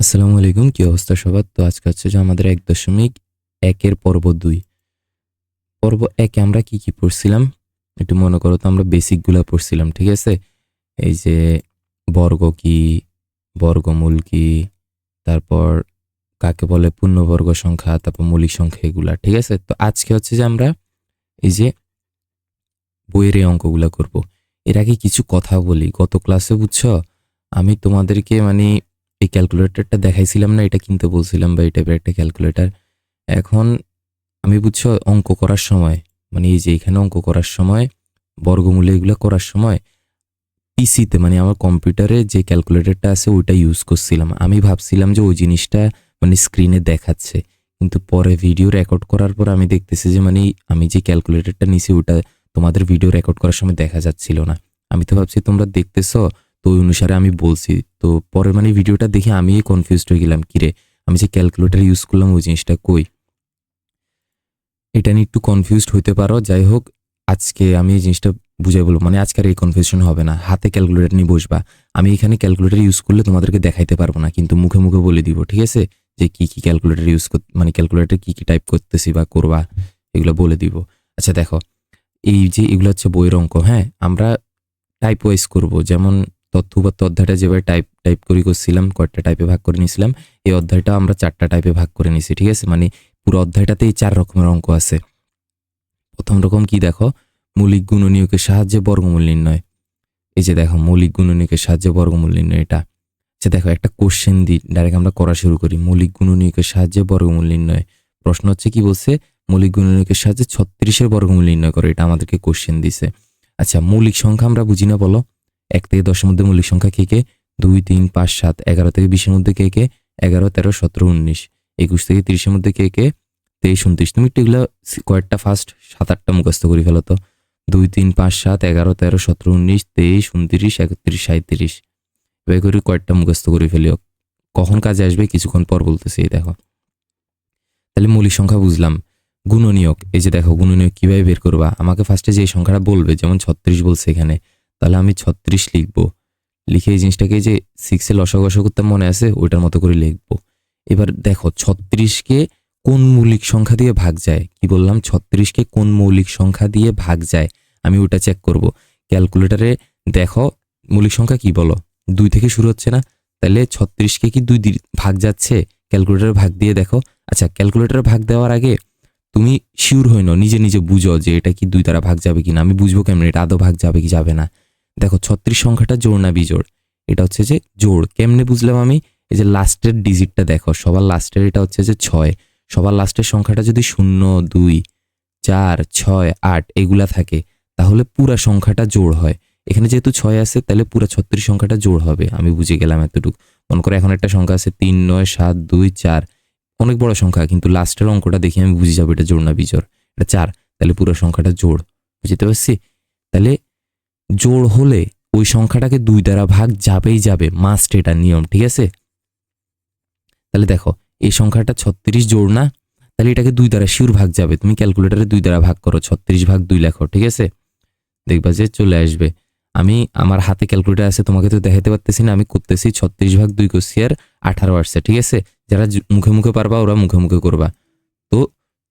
আসসালামু আলাইকুম, কি অবস্থা সবার? তো আজকে হচ্ছে যে আমাদের এক দশমিক একের পর্ব দুই। পর্ব একে আমরা কি কি পড়ছিলাম? একটু মনে করো তো আমরা বেসিকগুলো পড়ছিলাম, ঠিক আছে? এই যে বর্গ কি, বর্গমূল কি, তারপর কাকে বলে পূর্ণবর্গ সংখ্যা, তারপর মৌলিক সংখ্যা এগুলা, ঠিক আছে? তো আজকে হচ্ছে যে আমরা এই যে বইয়ের এই অঙ্কগুলা করব। এর আগে কিছু কথা বলি। গত ক্লাসে বুঝছ? আমি তোমাদেরকে মানে এই ক্যালকুলেটরটা দেখাইছিলাম না, এটা কিনতে বলছিলাম বা এই টাইপের একটা ক্যালকুলেটর এখন আমি বুঝছ, অঙ্ক করার সময় মানে এই যে এখানে অঙ্ক করার সময় বর্গমূল্য এগুলো করার সময় পিসিতে মানে আমার কম্পিউটারে যে ক্যালকুলেটরটা আছে, ওইটা ইউজ করছিলাম। আমি ভাবছিলাম যে ওই জিনিসটা মানে স্ক্রিনে দেখাচ্ছে। কিন্তু পরে ভিডিও রেকর্ড করার পর আমি দেখতেছি যে মানে আমি যে ক্যালকুলেটরটা নিছি, ওটা তোমাদের ভিডিও রেকর্ড করার সময় দেখা যাচ্ছিল না। আমি তো ভাবছি, তোমরা দেখতেছো তো ওই অনুসারে আমি বলছি, তো পরে মানে ভিডিওটা দেখে আমি কনফিউজড হয়ে গেলাম, কিরে, আমি যে ক্যালকুলেটর ইউজ করলাম, ওই জিনিসটা কই? এটা নিয়ে একটু কনফিউজড হইতে পারো, যাই হোক, আজকে আমি এই জিনিসটা বুঝাই বলব মানে আজকের এই কনফিউশন হবে না, হাতে ক্যালকুলেটর নিয়ে বসবা। আমি এখানে ক্যালকুলেটর ইউজ করলে তোমাদেরকে দেখাইতে পারব না, কিন্তু মুখে মুখে বলে দিব, ঠিক আছে? যে কি কি ক্যালকুলেটর ইউজ কর মানে ক্যালকুলেটর কি কি টাইপ করতেছি বা করবা, এগুলো বলে দিব। আচ্ছা দেখো, এই যে এগুলো হচ্ছে বইয়ের অঙ্ক হ্যাঁ? আমরা টাইপ ওয়াইজ করব, যেমন তথ্য বা অধ্যায়টা যেভাবে টাইপ টাইপ করে করছিলাম, কয়েকটা টাইপে ভাগ করে নিয়েছিলাম, এই অধ্যায়টা আমরা চারটা টাইপে ভাগ করে নিয়েছি, ঠিক আছে? মানে পুরো অধ্যায়টাতেই চার রকমের অঙ্ক আছে। প্রথম রকম কি দেখো? মৌলিক গুণনীয়কের সাহায্যে বর্গমূল নির্ণয়। এই যে দেখো, মৌলিক গুণনীয়কের সাহায্যে বর্গমূল নির্ণয় এটা। আচ্ছা দেখো, একটা কোশ্চেন দিই ডাইরেক্ট আমরা করা শুরু করি। মৌলিক গুণনীয়কের সাহায্যে বর্গমূল নির্ণয়। প্রশ্ন হচ্ছে কি বলছে? মৌলিক গুণনীয়কের সাহায্যে ছত্রিশের বর্গমূল নির্ণয় করে, এটা আমাদেরকে কোশ্চেন দিছে। আচ্ছা মৌলিক সংখ্যা আমরা বুঝি না বলো? এক থেকে দশের মধ্যে মৌলিক সংখ্যা কে কে? দুই, তিন, পাঁচ, সাত, এগারো থেকে বিশের মধ্যে কে কে? এগারো, তেরো, সতেরো, উনিশ। একুশ থেকে তিরিশের মধ্যে কে কে? তেইশ, উনত্রিশ। তুমি একটু এগুলো কয়েকটা ফার্স্ট সাত, আটটা মুখস্থ করে ফেলো তো। দুই, তিন, পাঁচ, সাত, এগারো, তেরো, সতেরো, উনিশ, তেইশ, উনত্রিশ, একত্রিশ সাঁত্রিশ এভাবে করে কয়েকটা মুখস্থ করে ফেলিও। কখন কাজে আসবে কিছুক্ষণ পর বলতেছি দেখো। তাহলে মৌলিক সংখ্যা বুঝলাম। গুণনীয়ক, এই যে দেখো, গুণনীয়ক কীভাবে বের করবা? আমাকে ফার্স্টে যে সংখ্যাটা বলবে, যেমন ছত্রিশ বলছে এখানে তাহলে আমি ছত্রিশ লিখব। লিখে এই জিনিসটাকে যে সিক্সে লসাগস করতে মনে আছে, ওইটার মতো করে লিখব। এবার দেখো ছত্রিশকে কোন মৌলিক সংখ্যা দিয়ে ভাগ যায়? কি বললাম? ছত্রিশকে কোন মৌলিক সংখ্যা দিয়ে ভাগ যায়? আমি ওটা চেক করব। ক্যালকুলেটারে দেখো, মৌলিক সংখ্যা কি বলো? দুই থেকে শুরু হচ্ছে না? তাহলে ছত্রিশকে কি দুই ভাগ যাচ্ছে? ক্যালকুলেটারে ভাগ দিয়ে দেখো। আচ্ছা ক্যালকুলেটারে ভাগ দেওয়ার আগে তুমি শিওর হইন নিজে নিজে বুঝো যে এটা কি দুই দ্বারা ভাগ যাবে কি না আমি বুঝব কেমন? এটা আদৌ ভাগ যাবে কি যাবে না? দেখো ছত্রিশ সংখ্যাটা জোড় না বিজোড়। এটা হচ্ছে যে জোড়। কেমনে বুঝলাম আমি? এই যে লাস্টের ডিজিটটা দেখো, সবার লাস্টের এটা হচ্ছে যে ছয়। সবার লাস্টের সংখ্যাটা যদি শূন্য, দুই, চার, ছয়, আট এগুলা থাকে, তাহলে পুরা সংখ্যাটা জোড় হয়। এখানে যেহেতু ছয় আছে, তাহলে পুরা ছত্রিশ সংখ্যাটা জোড় হবে। আমি বুঝে গেলাম এতটুকু। মনে করো এখন একটা সংখ্যা আছে তিন, নয়, সাত, দুই, চার। অনেক বড় সংখ্যা, কিন্তু লাস্টের অঙ্কটা দেখে আমি বুঝে যাব এটা জোড় না বিজোড়। এটা চার, তাহলে পুরো সংখ্যাটা জোড়। বুঝতে পারছি? তাহলে জোড় হলে ওই সংখ্যাটাকে দুই দ্বারা ভাগ যাবেই যাবে মাস্ট এটা নিয়ম, ঠিক আছে? তাহলে দেখো, এই সংখ্যাটা ছত্রিশ জোড় না, তাহলে এটাকে দুই দ্বারা শিওর ভাগ যাবে। তুমি ক্যালকুলেটারে দুই দ্বারা ভাগ করো, ছত্রিশ ভাগ দুই লেখো, ঠিক আছে? দেখবা যে চলে আসবে। আমি, আমার হাতে ক্যালকুলেটার আছে, তোমাকে তো দেখাতে পারতেছি না, আমি করতেছি ছত্রিশ ভাগ দুই করছি আর আঠারো আসছে, ঠিক আছে? যারা মুখে মুখে পারবা, ওরা মুখে মুখে করবা। তো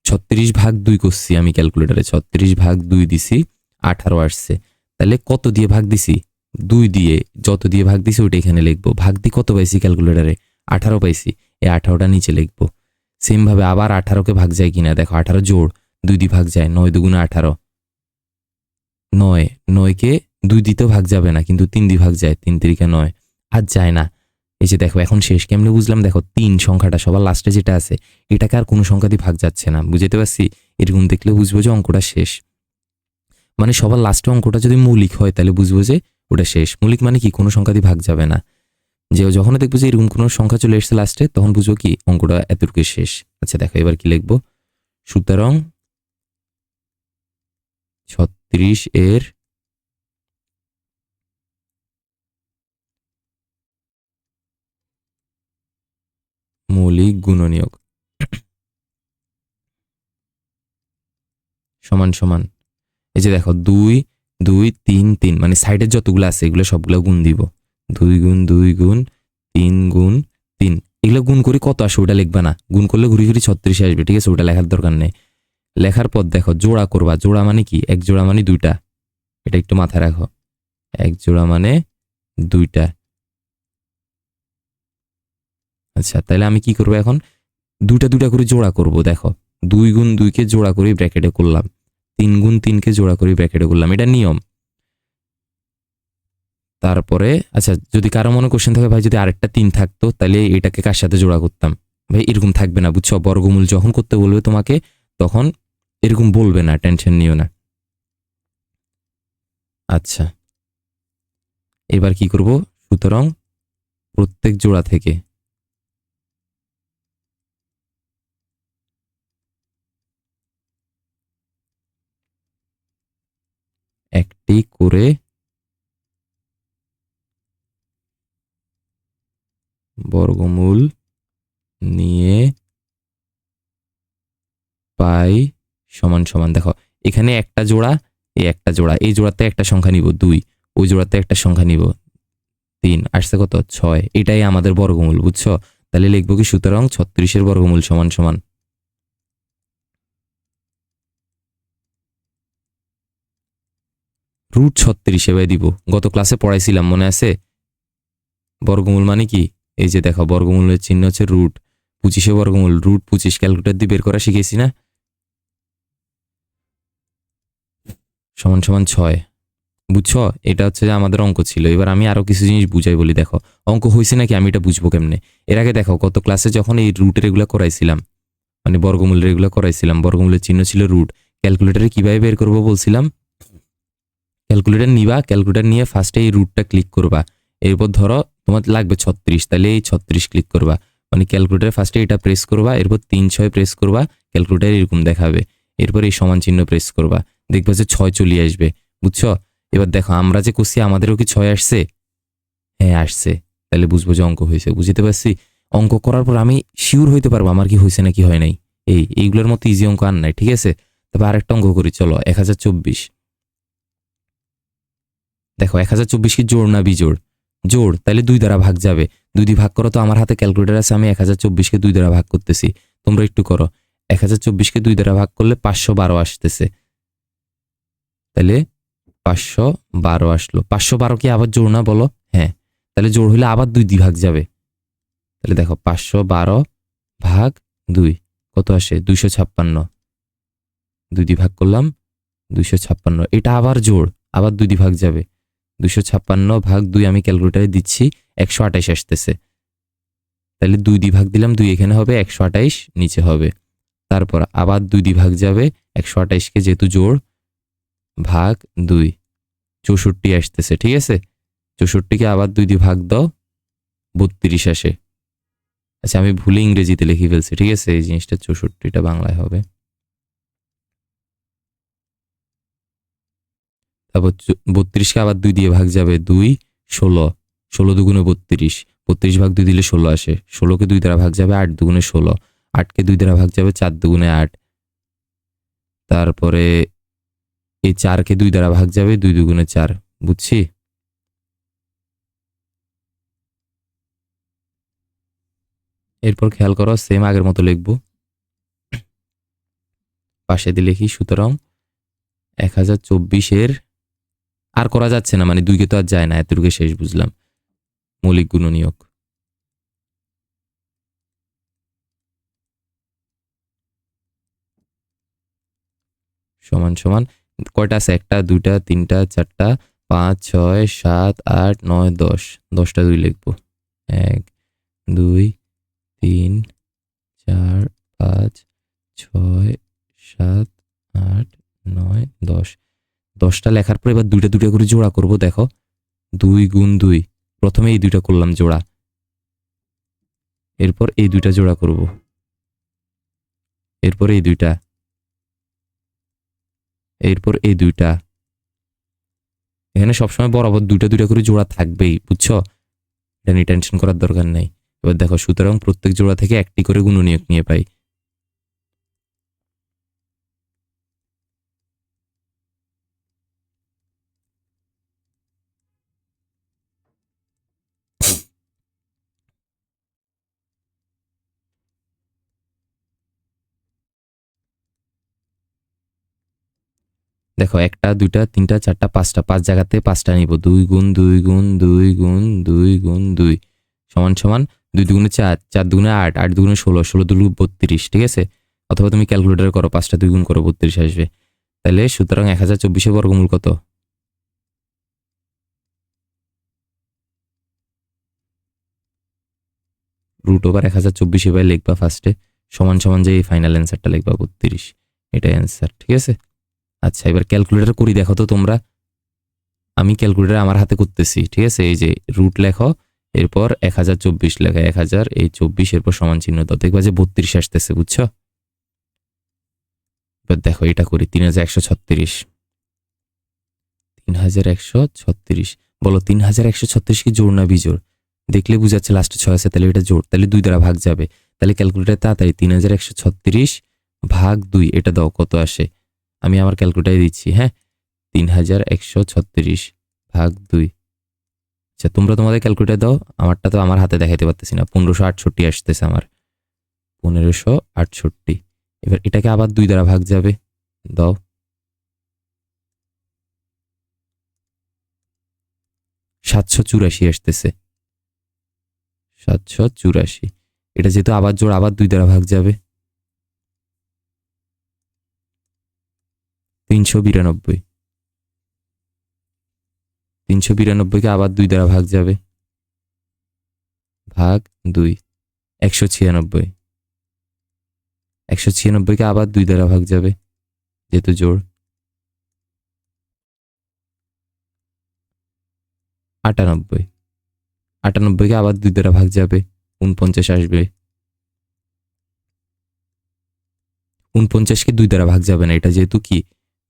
ছত্রিশ ভাগ দুই করছি আমি ক্যালকুলেটারে, ছত্রিশ ভাগ দুই দিছি, আঠারো আসছে। তাহলে কত দিয়ে ভাগ দিছি? দুই দিয়ে যত দিয়ে ভাগ দিছি ওইটা এখানে লিখব। ভাগ দিয়ে কত পাইছি ক্যালকুলেটারে আঠারো পাইছি। এই আঠারোটা নিচে লিখব। সেমভাবে আবার আঠারোকে ভাগ যায় কিনা? দেখো, আঠারো জোড়, দুই দিয়ে ভাগ যায়, নয় দুগুণে আঠারো। নয়, নয়কে দুই দিতেও ভাগ যাবে না, কিন্তু তিন দিয়ে ভাগ যায়, তিন তিরিকে নয়। আর যায় না। এই যে দেখো, এখন শেষ কেমনে বুঝলাম, দেখো, তিন সংখ্যাটা সবার লাস্টে যেটা আছে, এটাকে আর কোনো সংখ্যা দিয়ে ভাগ যাচ্ছে না। বুঝতে পারছি? এরকম দেখলে বুঝব যে অঙ্কটা শেষ। মানে সবার লাস্টে অঙ্কটা যদি মৌলিক হয়, তাহলে বুঝব যে ওটা শেষ। মৌলিক মানে কি? কোনো সংখ্যা দিয়ে ভাগ যাবে না। যে যখন দেখব যে এরকম কোনো সংখ্যা চলে এসেছে লাস্টে তখন বুঝব কি অঙ্কটা এতটুকু শেষ। আচ্ছা দেখো, এবার কি লিখব? সুতরাং ছত্রিশ এর মৌলিক গুণনীয়ক সমান সমান এই যে দেখো, দুই দুই, তিন তিন মানে সাইডের যতগুলো আছে, এগুলো সবগুলো গুণ দিব। দুই গুণ দুই গুণ, তিন গুণ, তিন। এগুলো গুণ করে কত আসে ওটা লিখবা না। গুণ করলে ঘুরি ঘুরি ছত্রিশে আসবে, ঠিক আছে? ওটা লেখার দরকার নেই। লেখার পর দেখো, জোড়া করবা। জোড়া মানে কি? এক জোড়া মানে দুইটা। এটা একটু মাথায় রাখো। এক জোড়া মানে দুইটা। আচ্ছা তাহলে আমি কি করব এখন? দুইটা দুইটা করে জোড়া করব, দেখো। দুই গুণ দুইকে জোড়া করে ব্র্যাকেটে করলাম। তিন গুণ তিনকে জোড়া করে ব্র্যাকেটে করলাম। এটা নিয়ম। তারপরে আচ্ছা যদি কারও মনে কোশ্চেন থাকে, ভাই যদি আরেকটা তিন থাকতো, তাহলে এটাকে কার সাথে জোড়া করতাম? ভাই, এরকম থাকবে না, বুঝছ? বর্গমূল যখন করতে বলবে তোমাকে, তখন এরকম বলবে না টেনশন নিও না। আচ্ছা। এবার কি করব? সুতরাং প্রত্যেক জোড়া থেকে একটি করে বর্গমূল নিয়ে পাই সমান সমান, দেখো, এখানে একটা জোড়া, এই একটা জোড়া, এই জোড়াতে একটা সংখ্যা নিব দুই, ওই জোড়াতে একটা সংখ্যা নিব তিন, আসছে কত? ছয়, এটাই আমাদের বর্গমূল, বুঝছ? তাহলে লিখব কি সুতরাং ছত্রিশের বর্গমূল সমান সমান রুট ছত্রিশে ভাই দিব। গত ক্লাসে পড়াইছিলাম, মনে আছে? বর্গমূল মানে কি? এই যে দেখো, বর্গমূলের চিহ্ন হচ্ছে রুট। পঁচিশে বর্গমূল, রুট পঁচিশ, ক্যালকুলেটর দিয়ে বের করা শিখেছি না? সমান সমান ছয়। বুঝছ? এটা হচ্ছে যে আমাদের অঙ্ক ছিল। এবার আমি আরও কিছু জিনিস বুঝাই বলি, দেখো। অঙ্ক হয়েছে নাকি? আমি এটা বুঝব কেমনে? এর আগে দেখো, গত ক্লাসে যখন এই রুটের এগুলো করাইছিলাম মানে বর্গমূলের এগুলো করাইছিলাম, বর্গমূলের চিহ্ন ছিল রুট, ক্যালকুলেটারে কীভাবে বের করব বলছিলাম? ক্যালকুলেটার নিবা ক্যালকুলেটার নিয়ে ফার্স্টে এই রুটটা ক্লিক করবা। এরপর ধরো তোমার লাগবে ছত্রিশ, তাহলে এই ছত্রিশ ক্লিক করবা। মানে ক্যালকুলেটার ফার্স্টে এটা প্রেস করবা, এরপর তিন ছয় প্রেস করবা ক্যালকুলেটার এরকম দেখাবে। এরপর এই সমান চিহ্ন প্রেস করবা। দেখবা যে ছয় চলে আসবে, বুঝছ? এবার দেখো, আমরা যে করছি, আমাদেরও কি ছয় আসছে? হ্যাঁ আসছে। তাহলে বুঝব যে অঙ্ক হয়েছে, বুঝতে পারছি? অঙ্ক করার পর আমি শিওর হইতে পারব আমার কি হয়েছে নাকি হয় নাই। এই, এইগুলোর মতো ইজি অঙ্ক আর নাই, ঠিক আছে? তারপর আরেকটা অঙ্ক করি, চলো, এক হাজার চব্বিশ। দেখো, এক হাজার চব্বিশ কি জোড় না বিজোড়? জোড় তাহলে দুই দ্বারা ভাগ যাবে। দুই দিয়ে ভাগ করো তো আমার হাতে ক্যালকুলেটার আছে, আমি এক হাজার চব্বিশকে দুই দ্বারা ভাগ করতেছি। তোমরা একটু করো। এক হাজার চব্বিশকে দুই দ্বারা ভাগ করলে পাঁচশো বারো আসতেছে। তাহলে পাঁচশো বারো আসলো। পাঁচশো বারো কি আবার জোড় না বলো? হ্যাঁ। তাহলে জোড় হলে আবার দুই দিয়ে ভাগ যাবে। তাহলে দেখো, পাঁচশো বারো ভাগ দুই, কত আসে? দুইশো ছাপ্পান্ন। দুই দিয়ে ভাগ করলাম দুইশো ছাপ্পান্ন। এটা আবার জোড়, আবার দুই দিয়ে ভাগ যাবে। দুইশো ছাপ্পান্ন ভাগ দুই আমি ক্যালকুলেটারে দিচ্ছি, একশো আঠাইশ আসতেছে। তাহলে দুই দিয়ে ভাগ দিলাম, দুই এখানে হবে, একশো আঠাইশ নিচে হবে। তারপর আবার দুই দিয়ে ভাগ যাবে, একশো আঠাইশকে যেহেতু জোড়, ভাগ দুই। চৌষট্টি আসতেছে, ঠিক আছে? চৌষট্টিকে আবার দুই দিয়ে ভাগ দাও, বত্রিশ আসে। আচ্ছা আমি ভুলে ইংরেজিতে লিখে ফেলছি, ঠিক আছে? এই জিনিসটা চৌষট্টিটা বাংলায় হবে। তারপর বত্রিশকে আবার দুই দিয়ে ভাগ যাবে দুই, ষোলো। ষোলো দুগুণে বত্রিশ। বত্রিশ ভাগ দুই দিলে ষোলো আসে। ষোলোকে দুই দ্বারা ভাগ যাবে আট দুগুণে ষোলো। আটকে দুই দ্বারা ভাগ যাবে চার দুগুণে আট। তারপরে এই চারকে দুই দ্বারা ভাগ যাবে দুই দুগুণে চার। বুঝছি? এরপর খেয়াল করো সেম আগের মতো লিখব। পাশে দিয়ে লিখি, সুতরাং এক হাজার চব্বিশের আর করা যাচ্ছে না মানে দুইকে তো আর যায় না এতটুকু শেষ বুঝলাম। মৌলিক গুণনীয়ক সমান সমান। কয়টা আছে? একটা, দুইটা, তিনটা, চারটা, পাঁচ, ছয়, সাত, আট, নয়, দশ। দশটা দুই লিখব। এক, দুই, তিন, চার, পাঁচ, ছয়, সাত, আট, নয়, দশ। দশটা লেখার পর এবার দুইটা দুইটা করে জোড়া করব, দেখো। দুই গুণ দুই। প্রথমে এই দুইটা করলাম জোড়া। এরপর এই দুইটা জোড়া করব। এরপর এই দুইটা। এরপর এই দুইটা। এখানে সবসময় বরাবর দুইটা দুইটা করে জোড়া থাকবেই, বুঝছ? এটা নিয়ে টেনশন করার দরকার নেই। এবার দেখো, সুতরাং প্রত্যেক জোড়া থেকে একটি করে গুণনীয়ক নিয়ে পাই। দেখো, একটা, দুইটা, তিনটা, চারটা, পাঁচটা, পাঁচ জায়গাতে পাঁচটা নিব। দুই গুণ দুই গুণ দুই গুণ দুই গুণ, দুই। সমান সমান দুই দুগুণে চার চার দুগুণে আট আট দুগুণে ষোলো ষোলো দুগুণ বত্রিশ, ঠিক আছে? অথবা তুমি ক্যালকুলেটার করো, পাঁচটা দুই গুণ করো, বত্রিশ আসবে। তাহলে সুতরাং এক হাজার চব্বিশে বর্গমূল কত? রুট ওভার এক হাজার চব্বিশ এবার লিখবা ফার্স্টে সমান সমান যে ফাইনাল অ্যান্সারটা লিখবা, বত্রিশ। এটাই অ্যান্সার ঠিক আছে? আচ্ছা এবার ক্যালকুলেটার করি, দেখো তো তোমরা। আমি ক্যালকুলেটার আমার হাতে করতেছি, ঠিক আছে? এই যে রুট লেখো, এরপর এক হাজার চব্বিশ লেখা এক হাজার, এই চব্বিশ এরপর সমান চিহ্ন দাও। দেখবা যে বত্রিশ আসতেছে, বুঝছ? এবার দেখো, এটা করি, তিন হাজার একশো ছত্রিশ। তিন হাজার একশো ছত্রিশ। বলো, তিন হাজার একশো ছত্রিশ কি জোর না বিজোড়? দেখলে বুঝাচ্ছে লাস্টে ছয় আছে, তাহলে এটা জোর তাহলে দুই দ্বারা ভাগ যাবে। তাহলে ক্যালকুলেটার তাড়াতাড়ি, তিন হাজার একশো ছত্রিশ ভাগ দুই, এটা দাও কত আসে? আমি আমার ক্যালকুলেটারে দিচ্ছি হ্যাঁ? তিন হাজার একশো ছত্রিশ ভাগ দুই। আচ্ছা তোমরা তোমাদের ক্যালকুলেটার দাও, আমারটা তো আমার হাতে দেখাইতে পারতেছি না। পনেরোশো আটষট্টি আসতেছে আমার। পনেরোশো আটষট্টি। এবার এটাকে আবার দুই দ্বারা ভাগ যাবে। দাও। সাতশো চুরাশি আসতেছে। সাতশো চুরাশি। এটা যেহেতু আবার জোর আবার দুই দ্বারা ভাগ যাবে। তিনশো বিরানব্বই। তিনশো বিরানব্বইকে আবার দুই দ্বারা ভাগ যাবে। ভাগ দুই। একশো ছিয়ানব্বই। একশো ছিয়ানব্বইকে আবার দুই দ্বারা ভাগ যাবে, যেহেতু জোড়। আটানব্বই। আটানব্বইকে আবার দুই দ্বারা ভাগ যাবে, উনপঞ্চাশ আসবে। উনপঞ্চাশকে দুই দ্বারা ভাগ যাবে না, এটা যেহেতু কি?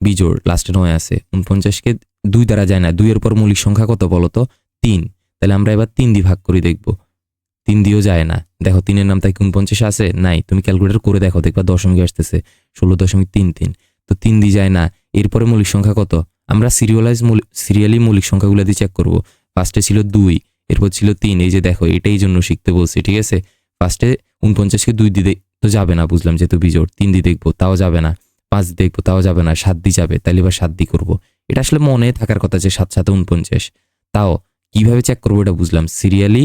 বিজোড় লাস্টে নয় আছে। উনপঞ্চাশকে দুই দ্বারা যায় না। দুইয়ের পর মৌলিক সংখ্যা কত বলো তো? তিন। তাহলে আমরা এবার তিন দিয়ে ভাগ করে দেখব। তিন দিয়েও যায় না। দেখো তিনের নাম তাই উনপঞ্চাশ আছে? নাই। তুমি ক্যালকুলেটর করে দেখো, দেখবা দশমিক আসতেছে। ষোলো দশমিক তিন তিন। তো তিন দিয়ে যায় না। এরপরে মৌলিক সংখ্যা কত? আমরা সিরিয়ালাইজ সিরিয়ালি মৌলিক সংখ্যাগুলো দিয়ে চেক করব। ফার্স্টে ছিল দুই, এরপর ছিল তিন। এই যে দেখো, এটাই জন্য শিখতে বলছি, ঠিক আছে? ফার্স্টে উনপঞ্চাশকে দুই দিয়ে তো যাবে না, বুঝলাম যেহেতু বিজোড়। তিন দিয়ে দেখব, তাও যাবে না। পাঁচ দেখব, তাও যাবে না, সাত দিয়ে যাবে তাহলে এবার সাত দিয়ে করব। এটা আসলে মনে থাকার কথা যে সাত সাথে উনপঞ্চাশ। তাও কীভাবে চেক করব এটা বুঝলাম। সিরিয়ালি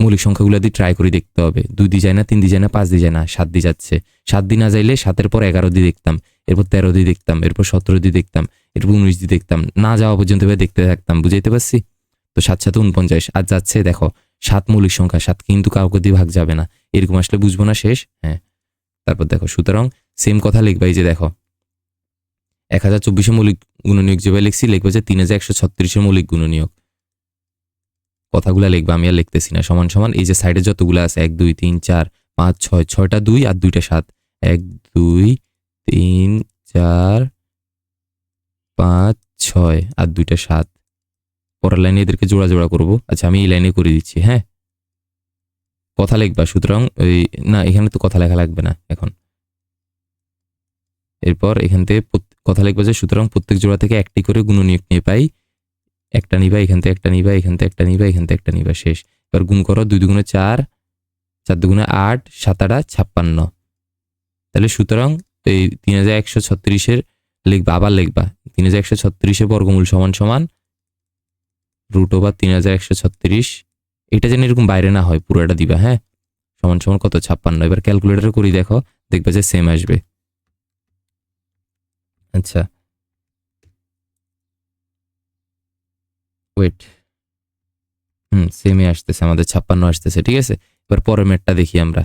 মৌলিক সংখ্যাগুলো দিয়ে ট্রাই করে দেখতে হবে। দুই দিয়ে যায় না, তিন দিয়ে যায় না, পাঁচ দিয়ে যায় না, সাত দিয়ে যাচ্ছে। সাত দিয়ে না যাইলে সাতের পর এগারো দিয়ে দেখতাম, এরপর তেরো দিয়ে দেখতাম, এরপর সতেরো দিয়ে দেখতাম, এরপর উনিশ দিয়ে দেখতাম। না যাওয়া পর্যন্ত এবার দেখতে থাকতাম, বুঝাইতে পারছি? তো সাত সাথে উনপঞ্চাশ, আর যাচ্ছে দেখো, সাত মৌলিক সংখ্যা, সাত কিন্তু কাউকে দিয়ে ভাগ যাবে না। এরকম আসলে বুঝব না শেষ হ্যাঁ। তারপর দেখো, সুতরাং সেম কথা লিখবা, এই যে দেখো। এক হাজার চব্বিশে মৌলিক গুণনীয়ক যেভাবে লিখছি, লিখবে যে তিন হাজার একশো ছত্রিশে মৌলিক গুণনীয়ক। কথাগুলা লিখবা, আমি আর লিখতেছি না। সমান সমান এই যে সাইডে যতগুলো আছে, এক, দুই, তিন, চার, পাঁচ, ছয়, ছয়টা দুই আর দুইটা সাত। এক, দুই, তিন, চার, পাঁচ, ছয় আর দুইটা সাত। পরের লাইনে এদেরকে জোড়া জোড়া করব। আচ্ছা আমি এই লাইনে করে দিচ্ছি হ্যাঁ? কথা লিখবা, সুতরাং ওই না, এখানে তো কথা লেখা লাগবে না এখন। এরপর এখান থেকে কথা লিখবা যে, সুতরাং প্রত্যেক জোড়া থেকে একটি করে গুণনীয়ক নিয়ে পাই। একটা নিবা, এখান থেকে একটা নিবা, এখান থেকে একটা নিবা, এখান থেকে একটা নিবা, শেষ। এবার গুণ করো দুই দুগুণে চার চার দুগুণে আট, সাত আটা, ছাপ্পান্ন। তাহলে সুতরাং এই তিন হাজার একশো ছত্রিশের লিখবা, আবার লিখবা। তিন হাজার একশো ছত্রিশের বর্গমূল সমান সমান, রুট ওভার তিন হাজার একশো ছত্রিশ এটা যেন এরকম বাইরে না হয় পুরোটা দিবা হ্যাঁ? সমান সমান কত? ছাপ্পান্ন। এবার ক্যালকুলেটর করি, দেখো, দেখবে যে সেম আসবে। আচ্ছা। ওয়েট হুম সেমই আসতেছে, আমাদের ছাপ্পান্ন আসতেছে, ঠিক আছে? এবার পরের মেটটা দেখি আমরা।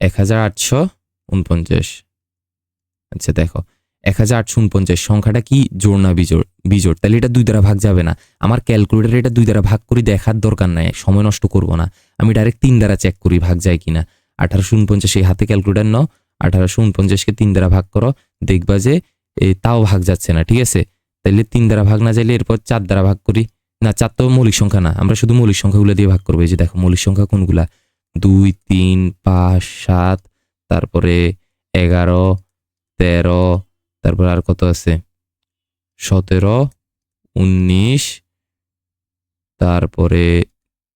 এক হাজার আটশো উনপঞ্চাশ আচ্ছা দেখো। এক হাজার আটশো উনপঞ্চাশ। সংখ্যাটা কি জোড় না বিজোড়? বিজোড়। তাহলে এটা দুই দ্বারা ভাগ যাবে না। আমার ক্যালকুলেটারে এটা দুই দ্বারা ভাগ করে দেখার দরকার নাই। সময় নষ্ট করব না। আমি ডাইরেক্ট তিন দ্বারা চেক করি ভাগ যায় কিনা। আঠারোশো উনপঞ্চাশ এই হাতে ক্যালকুলেটার নাও। আঠারোশো উনপঞ্চাশকে তিন দ্বারা ভাগ করো। দেখবা যে তাও ভাগ যাচ্ছে না, ঠিক আছে? তাইলে তিন দ্বারা ভাগ না যাইলে এরপর চার দ্বারা ভাগ করি। না, চার তো মৌলিক সংখ্যা না। আমরা শুধু মৌলিক সংখ্যাগুলো দিয়ে ভাগ করব। এই যে দেখো, মৌলিক সংখ্যা কোনগুলা? দুই, তিন, পাঁচ, সাত, তারপরে এগারো, তেরো তারপর আর কত আছে? সতেরো, উনিশ, তারপরে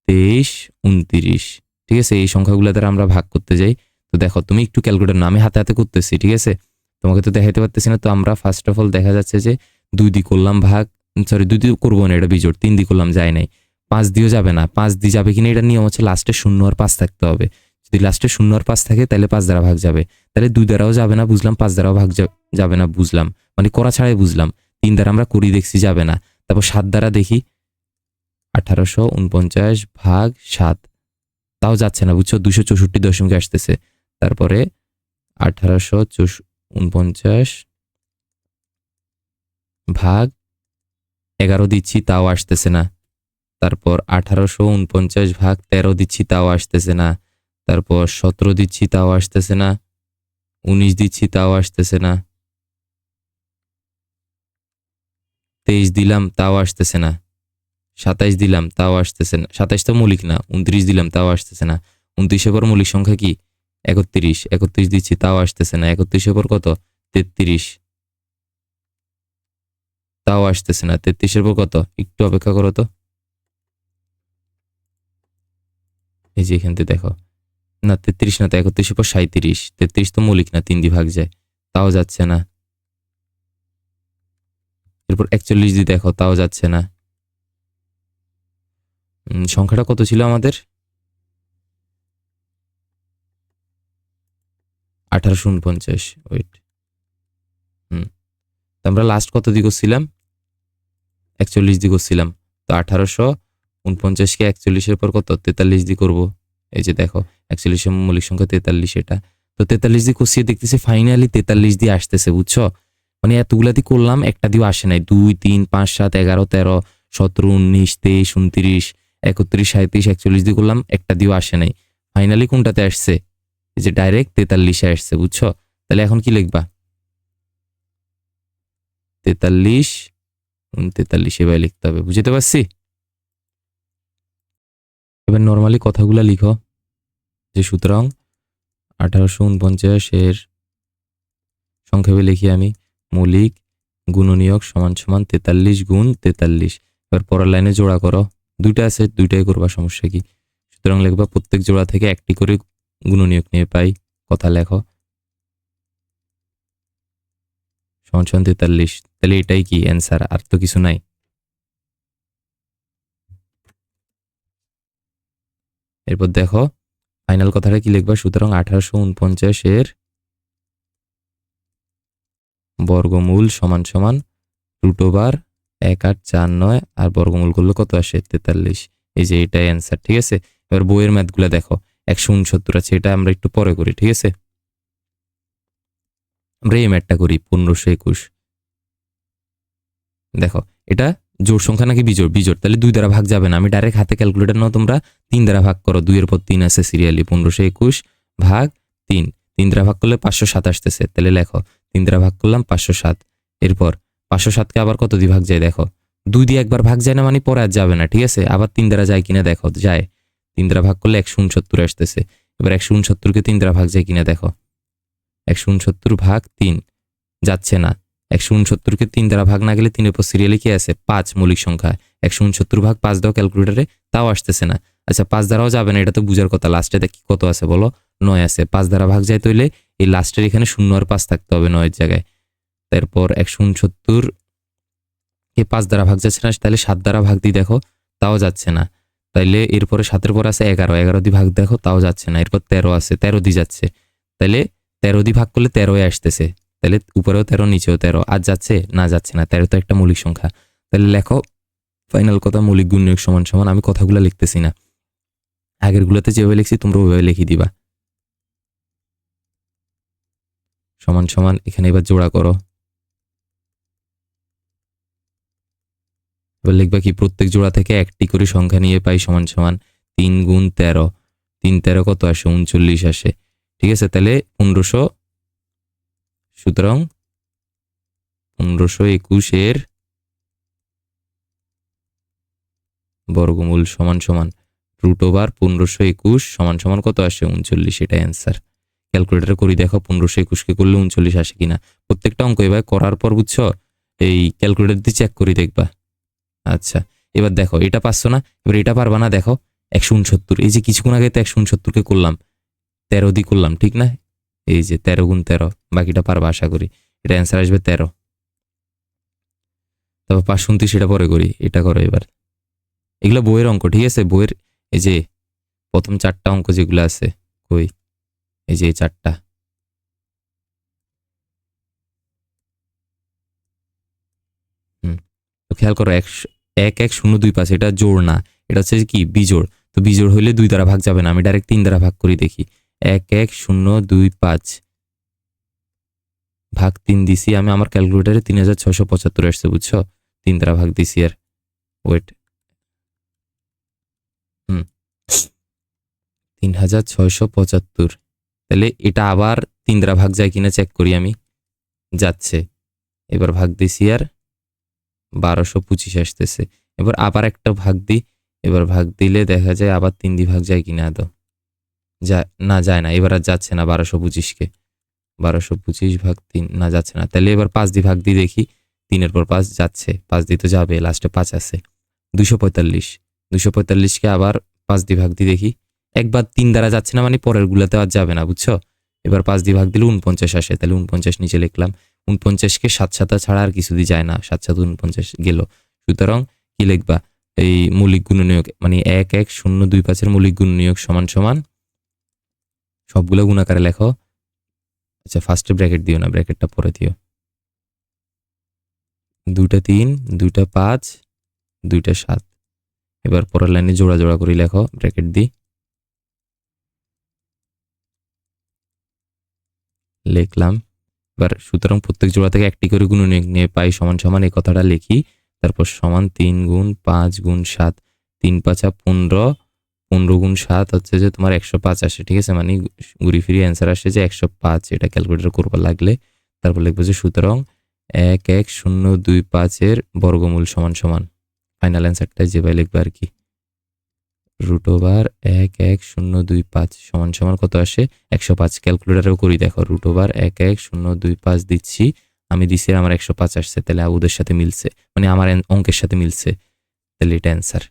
তেইশ, উনতিরিশ। ঠিক আছে? এই সংখ্যাগুলো দ্বারা আমরা ভাগ করতে যাই। তো দেখো, তুমি একটু ক্যালকুলেটর না আমি হাতে হাতে করতেছি, ঠিক আছে? তোমাকে তো দেখাইতে পারতেছি না। তো আমরা ফার্স্ট অফ অল দেখা যাচ্ছে যে দুই দি করলাম ভাগ সরি দুই দি করব না, এটা বিজোড়। তিন দি করলাম, যায় নাই। পাঁচ দিয়েও যাবে না। পাঁচ দি যাবে কিনা এটা নিয়ম হচ্ছে লাস্টে শূন্য আর পাঁচ থাকতে হবে। যদি লাস্টে শূন্য আর পাঁচ থাকে তাহলে পাঁচ দ্বারা ভাগ যাবে। তাহলে দুই দ্বারাও যাবে না, বুঝলাম, পাঁচ দ্বারাও ভাগ যাবে না, বুঝলাম। মানে করা ছাড়াই বুঝলাম। তিন দ্বারা আমরা করি দেখছি যাবে না। তারপর সাত দ্বারা দেখি, আঠারোশো উনপঞ্চাশ ভাগ সাত। তাও যাচ্ছে না, বুঝছ? দুশো চৌষট্টি দশমিক আসতেছে। তারপরে আঠারোশো চৌষ উনপঞ্চাশ ভাগ এগারো দিচ্ছি, তাও আসতেছে না। তারপর আঠারোশো উনপঞ্চাশ ভাগ তেরো দিচ্ছি, তাও আসতেছে না। তারপর সতেরো দিচ্ছি, তাও আসতেছে না। উনিশ দিচ্ছি, তাও আসতেছে না। তেইশ দিলাম, তাও আসতেছে না। সাতাইশ দিলাম, তাও আসতেছে না। সাতাইশ তো মৌলিক না, উনত্রিশ দিলাম, তাও আসতেছে না। উনত্রিশের পর মৌলিক সংখ্যা কি? একত্রিশ একত্রিশ দিচ্ছি, তাও আসতেছে না। একত্রিশের পর কত? তেত্রিশ। তাও আসতেছে না। তেত্রিশের পর কত? একটু অপেক্ষা করো তো। এই যে এখান থেকে দেখো। না, তেত্রিশ না তো একত্রিশের পর সাঁত্রিশ তেত্রিশ তো মৌলিক না, তিন দিয়ে ভাগ যায়। তাও যাচ্ছে না। এরপর একচল্লিশ দিয়ে দেখো, তাও যাচ্ছে না। সংখ্যাটা কত ছিল আমাদের? আঠারোশো উনপঞ্চাশ ওয়েট হুম। আমরা লাস্ট কত দিয়ে করছিলাম? একচল্লিশ দিকে করছিলাম। তো আঠারোশো উনপঞ্চাশকে একচল্লিশের পর কত? তেতাল্লিশ দিয়ে করব। এই যে দেখো একচল্লিশের মৌলিক সংখ্যা তেতাল্লিশ এটা। তো তেতাল্লিশ দিয়ে কষিয়ে দেখতেছি ফাইনালি তেতাল্লিশ দিয়ে আসতেছে, বুঝছ? মানে এতগুলা দিয়ে করলাম, একটা দিয়েও আসে নাই। দুই, তিন, পাঁচ, সাত, এগারো, তেরো, সতেরো, উনিশ, তেইশ, উনত্রিশ, একত্রিশ সাঁত্রিশ একচল্লিশ দিয়ে করলাম, একটা দিয়েও আসে নাই। ফাইনালি কোনটাতে আসছে? যে ডাইরেক্ট তেতাল্লিশে আসছে, বুঝছ? তাহলে এখন কি লিখবা? তেতাল্লিশ তেতাল্লিশ এবার লিখতে হবে, বুঝতে পারছি? এবার নর্মালি কথাগুলা লিখো। যে সুতরাং আঠারোশো উনপঞ্চাশের সংক্ষেপে লিখি আমি, মৌলিক গুণনীয়ক সমান সমান তেতাল্লিশ গুণ তেতাল্লিশ। এবার পরের লাইনে জোড়া করো। দুইটা আছে, দুইটাই করবা, সমস্যা কি? সুতরাং লিখবা প্রত্যেক জোড়া থেকে একটি করে গুণনীয়ক নিয়ে পাই। কথা লেখো। সমান সমান তেতাল্লিশ। তাহলে এটাই কি? অ্যান্সার আর তো কিছু নাই। এরপর দেখো ফাইনাল কথাটা কি লিখবা? সুতরাং আঠারোশো উনপঞ্চাশের বর্গমূল সমান সমান রুট ওভার এক আট চার নয়, আর বর্গমূল করলে কত আসে? তেতাল্লিশ। এই যে এটাই অ্যান্সার ঠিক আছে? এবার বইয়ের ম্যাথগুলো দেখো। একশো উনসত্তর আছে, এটা আমরা একটু পরে করি, ঠিক আছে? আমরা এই ম্যাথটা করি, পনেরোশো একুশ। দেখো, এটা জোর সংখ্যা নাকি বিজোড়? বিজোড়, তাহলে দুই দ্বারা ভাগ যাবে না। আমি ডাইরেক্ট হাতে ক্যালকুলেটর নাও তোমরা। তিন দ্বারা ভাগ করো, দুইয়ের পর তিন আছে সিরিয়ালি পনেরোশো একুশ ভাগ তিন। তিন দ্বারা ভাগ করলে পাঁচশো সাত আসতেছে। তাহলে লেখো, তিন দ্বারা ভাগ করলাম পাঁচশো সাত। এরপর পাঁচশো সাতকে আবার কত দিয়ে ভাগ যায়? দেখো, দুই দিয়ে একবার ভাগ যায় না মানে পরে আর যাবে না, ঠিক আছে? আবার তিন দ্বারা যায় কিনা দেখো, যায়। তিন দ্বারা ভাগ করলে একশো উনসত্তর আসতেছে। এবার একশো উনসত্তরকে তিন দ্বারা ভাগ যায় কিনা দেখো। একশো উনসত্তর ভাগ তিন, যাচ্ছে না। একশো উনসত্তরকে তিন দ্বারা ভাগ না গেলে তিনের পর সিরিয়ালে কি আছে? পাঁচ মৌলিক সংখ্যা। একশো উনসত্তর ভাগ পাঁচ দাও ক্যালকুলেটারে তাও আসতেছে না। আচ্ছা পাঁচ দ্বারাও যাবে না, এটা তো বুঝার কথা। লাস্টে কি কত আছে বলো? নয় আছে। পাঁচ দ্বারা ভাগ যায় তৈলে এই লাস্টের এখানে শূন্য আর পাঁচ থাকতে হবে নয়ের জায়গায়। তারপর একশো উনসত্তর কে পাঁচ দ্বারা ভাগ যাচ্ছে না, তাহলে সাত দ্বারা ভাগ দিয়ে দেখো, তাও যাচ্ছে না। তাইলে এরপরে সাতের পর আছে এগারো। এগারো দিয়ে ভাগ দেখো, তাও যাচ্ছে না। এরপর তেরো আছে, তেরো দিয়ে যাচ্ছে। তাইলে তেরো দিয়ে ভাগ করলে তেরোয় আসতেছে। তাহলে উপরেও তেরো, নিচেও তেরো, আর যাচ্ছে, না যাচ্ছে না তেরো তো একটা মৌলিক সংখ্যা। তাহলে লেখো ফাইনাল কথা মৌলিক গুণনীয়ক সমান সমান, আমি কথাগুলো লিখতেছি না। আগেরগুলোতে যেভাবে লিখছি, তোমরা ওইভাবে লিখে দিবা। সমান সমান, এখানে এবার জোড়া করো। এবার লিখবা কি, প্রত্যেক জোড়া থেকে একটি করে সংখ্যা নিয়ে পাই সমান সমান তিন গুণ তেরো। তিন তেরো কত আসে? উনচল্লিশ আসে। ঠিক আছে, তাহলে পনেরোশো সুতরাং পনেরোশো একুশের বর্গমূল সমান সমান রুট ওভার পনেরোশো একুশ সমান সমান কত আসে উনচল্লিশ? এটা অ্যান্সার ক্যালকুলেটার করি, দেখো পনেরোশো একুশকে করলে উনচল্লিশ আসে কিনা। প্রত্যেকটা অঙ্ক এবার করার পর বুঝছ? এই ক্যালকুলেটার দিয়ে চেক করি, দেখবা। আচ্ছা এবার দেখো, এটা পারছ না? এবার এটা পারবা না, দেখো, একশো উনসত্তর। এই যে কিছুক্ষণ আগে তো একশো উনসত্তরকে করলাম, তেরো দিয়ে করলাম, ঠিক না? এই যে তেরো গুণ তেরো, বাকিটা পারব আশা করি। এটা অ্যান্সার আসবে তেরো। তারপর পাঁচ উনত্রিশ এটা পরে করি, এটা করো এবার। এগুলো বইয়ের অঙ্ক, ঠিক আছে? বইয়ের এই যে প্রথম চারটা অঙ্ক যেগুলো আছে, কই? এই যে চারটা। হুম খেয়াল করো, এক এক এক, শূন্য, দুই, পাঁচ, এটা জোড় না। এটা হচ্ছে কি? বিজোড়। তো বিজোড় হইলে দুই দ্বারা ভাগ যাবে না, আমি ডাইরেক্ট তিন দ্বারা ভাগ করি দেখি। এক এক শূন্য দুই পাঁচ। ভাগ তিন দিছি, আমি আমার ক্যালকুলেটারে তিন হাজার ছশো পঁচাত্তর আসছে, বুঝছ? তিন দ্বারা ভাগ দিছি আর ওয়েট। হুম। তিন হাজার ছয়শো পঁচাত্তর। তাহলে এটা আবার তিন দ্বারা ভাগ যায় কিনা চেক করি আমি। যাচ্ছে। এবার ভাগ দিছি আর বারোশো পঁচিশ আসতেছে। এবার আবার একটা ভাগ দিই। এবার ভাগ দিলে দেখা যায় আবার তিন দি ভাগ যায় কিনা আদৌ। যায়, না যায় না, এবার আর যাচ্ছে না বারোশো পঁচিশকে। বারোশো পঁচিশ ভাগ তিন, না যাচ্ছে না। তাহলে এবার পাঁচ দি ভাগ দিয়ে দেখি, তিনের পর পাঁচ যাচ্ছে, পাঁচ দিয়ে তো যাবে লাস্টে পাঁচ আছে। দুশো পঁয়তাল্লিশ, দুশো পঁয়তাল্লিশকে আবার পাঁচ দি ভাগ দিয়ে দেখি। একবার তিন দ্বারা যাচ্ছে না মানে পরের গুলাতে আর যাবে না, বুঝছ? এবার পাঁচ দি ভাগ দিলে উনপঞ্চাশ আসে, তাহলে উনপঞ্চাশ নিচে লিখলাম। উনপঞ্চাশকে সাত সাতা ছাড়া আর কিছু দিয়ে যায় না, সাত সাত উনপঞ্চাশ গেল। সুতরাং কি লিখবা? এই মৌলিক গুণনীয়ক মানে এক এক, শূন্য, দুই, পাঁচের মৌলিক গুণনীয়ক সমান সমান সবগুলো গুণাকারে লেখো। আচ্ছা ফার্স্টে ব্র্যাকেট দিও না ব্র্যাকেটটা পরে দিও। দুইটা তিন, দুইটা পাঁচ, দুইটা সাত। এবার পরের লাইনে জোড়া জোড়া করে লেখো ব্র্যাকেট দি। লিখলাম। এবার সুতরাং প্রত্যেক জোড়া থেকে একটি করে গুণনীয়ক নিয়ে পাই সমান সমান এই কথাটা লিখি। তারপর সমান তিন গুণ পাঁচ গুণ সাত, তিন পাঁচা পনেরো পনেরো গুণ সাত হচ্ছে যে তোমার একশো পাঁচ আসে, ঠিক আছে? মানে ঘুরি ফিরি অ্যান্সার আসে যে একশো পাঁচ, এটা ক্যালকুলেটর করবার লাগলে। তারপর লিখব যে সুতরাং এক এক শূন্য দুই পাঁচের বর্গমূল সমান সমান। ফাইনাল অ্যান্সারটা যেভাবে লিখবে আর কি। রুট ওভার এক এক শূন্য দুই পাঁচ সমান সমান কত আসে? একশো পাঁচ। ক্যালকুলেটারেও করি, দেখো রুট ওভার এক এক শূন্য দুই পাঁচ দিচ্ছি। আমি আর আমার একশো পাঁচ আসছে, তাহলে ওদের সাথে মিলছে। মানে আমার অঙ্কের সাথে মিলছে। তাহলে এটা অ্যান্সার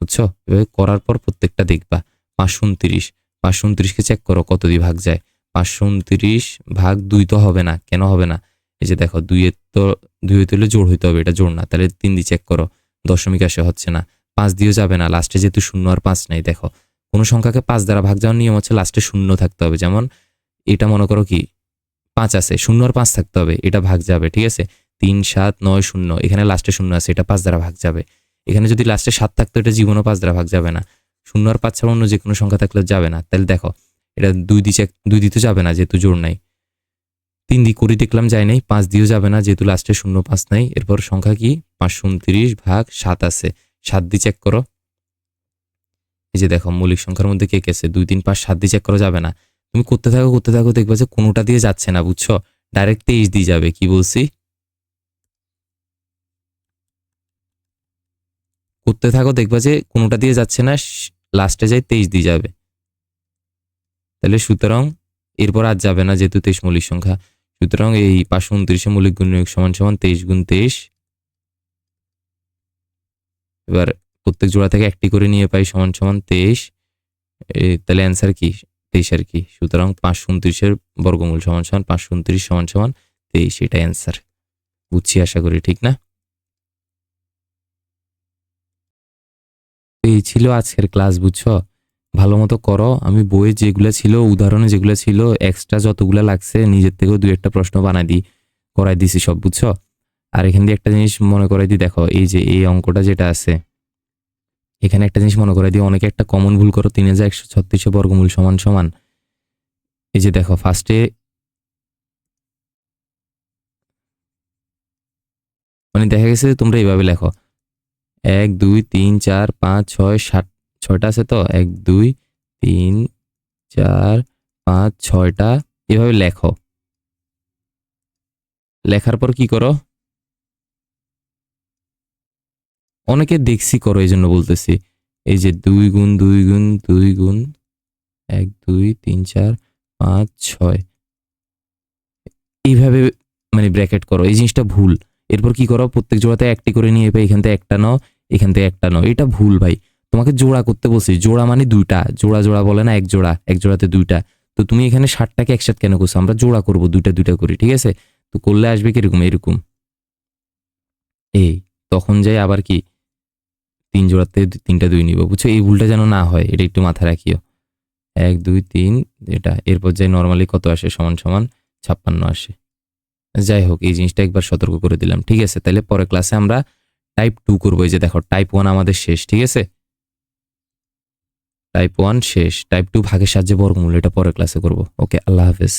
বুঝছ? এভাবে করার পর প্রত্যেকটা দেখবা। পাঁচশো উনত্রিশ। পাঁচশো উনত্রিশকে চেক করো কত দিয়ে ভাগ যায়। পাঁচশো উনত্রিশ ভাগ দুই তো হবে না। কেন হবে না? এই যে দেখো, দুইয়ের তো দুই হইতে হলে জোড় হইতে হবে, এটা জোড় না। তাহলে তিন দিয়ে চেক করো। দশমিক আসে হচ্ছে না। পাঁচ দিয়েও যাবে না। লাস্টে যেহেতু শূন্য আর পাঁচ নাই, দেখো। কোনো সংখ্যাকে পাঁচ দ্বারা ভাগ যাওয়ার নিয়ম হচ্ছে লাস্টে শূন্য থাকতে হবে। যেমন, এটা মনে করো কি? পাঁচ আছে। শূন্য আর পাঁচ থাকতে হবে। এটা ভাগ যাবে, ঠিক আছে? তিন, সাত, নয়, শূন্য। এখানে লাস্টে শূন্য আছে। এটা পাঁচ দ্বারা ভাগ যাবে। এখানে যদি লাস্টে সাত থাকতো, এটা জীবনও পাঁচ দ্বারা ভাগ যাবে না। শূন্য আর পাঁচ ছাড়া অন্য যে কোনো সংখ্যা থাকলে যাবে না। তাহলে দেখো, এটা দুই দিচ্ছে দুই দিতে যাবে না, যেহেতু জোর নাই। তিন দিক করে দেখলাম যায় নাই, পাঁচ দিয়েও যাবে না, যেহেতু লাস্টে শূন্য, পাঁচ নাই। এরপর সংখ্যা কি? পাঁচশো উনত্রিশ ভাগ সাত আছে। সাত দিয়ে চেক করো। এই যে দেখো, মৌলিক সংখ্যার মধ্যে কে কেছে দুই, তিন, পাঁচ, সাত দিয়ে চেক করা যাবে না। তুমি করতে থাকো করতে থাকো, দেখবে যে কোনোটা দিয়ে যাচ্ছে না, বুঝছ? ডাইরেক্ট তেইশ দিয়ে যাবে, কি বলছি? করতে থাকো, দেখবা যে কোনোটা দিয়ে যাচ্ছে না লাস্টে যাই তেইশ দিয়ে যাবে। তাহলে সুতরাং এরপর আর যাবে না যেহেতু তেইশ মৌলিক সংখ্যা। সুতরাং এই পাঁচশো উনত্রিশে মৌলিক গুণনীয়ক সমান সমান তেইশ গুণ তেইশ। এবার প্রত্যেক জোড়া থেকে একটি করে নিয়ে পাই সমান সমান তেইশ। তাহলে অ্যান্সার কি? তেইশ আর কি। সুতরাং পাঁচশো উনত্রিশের বর্গমূল সমান সমান, পাঁচশো উনত্রিশ সমান সমান তেইশ এটা অ্যান্সার বুঝছি, আশা করি, ঠিক না? এই ছিল আজকের ক্লাস বুঝছ? ভালো মতো করো। আমি বইয়ে যেগুলো ছিল, উদাহরণে যেগুলো ছিল এক্সট্রা যতগুলো লাগছে, নিজের থেকেও দুই একটা প্রশ্ন বানাই দিই করাই দিছি সব, বুঝছ? আর এখান দিয়ে একটা জিনিস মনে করাই দিই দেখো, এই যে এই অঙ্কটা যেটা আছে, এখানে একটা জিনিস মনে করাই দিই অনেকে একটা কমন ভুল করো, তিন হাজার একশো ছত্রিশে বর্গমূল সমান সমান। এই যে দেখো ফার্স্টে মানে দেখা গেছে তোমরা এইভাবে লেখো এক, দুই, তিন, চার, পাঁচ, ছয়, সাত, ছয়টা আছে তো? এক, দুই, তিন, চার, পাঁচ, ছয়টা। এভাবে লেখো। লেখার পর কি করো? অনেকে দেখছি করো, এই জন্য বলতেছি। এই যে দুই গুণ দুই গুণ দুই গুণ, এক, দুই, তিন, চার, পাঁচ, ছয়। এইভাবে মানে ব্র্যাকেট করো। এই জিনিসটা ভুল। এরপর কি করো? প্রত্যেক জোড়াতে একটি করে নিয়ে পাই এখান থেকে একটা নাও, এখান থেকে একটা নাও। এটা ভুল ভাই। তোমাকে জোড়া করতে বলছি। জোড়া মানে দুইটা। জোড়া জোড়া বলে না, এক জোড়া। এক জোড়াতে দুইটা। তো তুমি এখানে ষাটটাকে একসাথে কেন করছ? আমরা জোড়া করব, দুইটা দুইটা করি, ঠিক আছে? তো করলে আসবে কীরকম? এরকম। এই, তখন যাই আবার কি? তিন জোড়াতে তিনটা দুই নিব। বুঝছ? এই ভুলটা যেন না হয়, এটা একটু মাথায় রাখিও। এক, দুই, তিন, এটা। এরপর যাই নর্মালি কত আসে? সমান সমান ছাপ্পান্ন আসে। যাই হোক, এই জিনিসটা একবার সতর্ক করে দিলাম, ঠিক আছে? তাহলে পরের ক্লাসে আমরা টাইপ টু করব, এই যে দেখো টাইপ ওয়ান আমাদের শেষ, ঠিক আছে? টাইপ ওয়ান শেষ টাইপ টু ভাগের সাহায্যে বর্গমূল, এটা পরের ক্লাসে করব। ওকে আল্লাহ হাফেজ।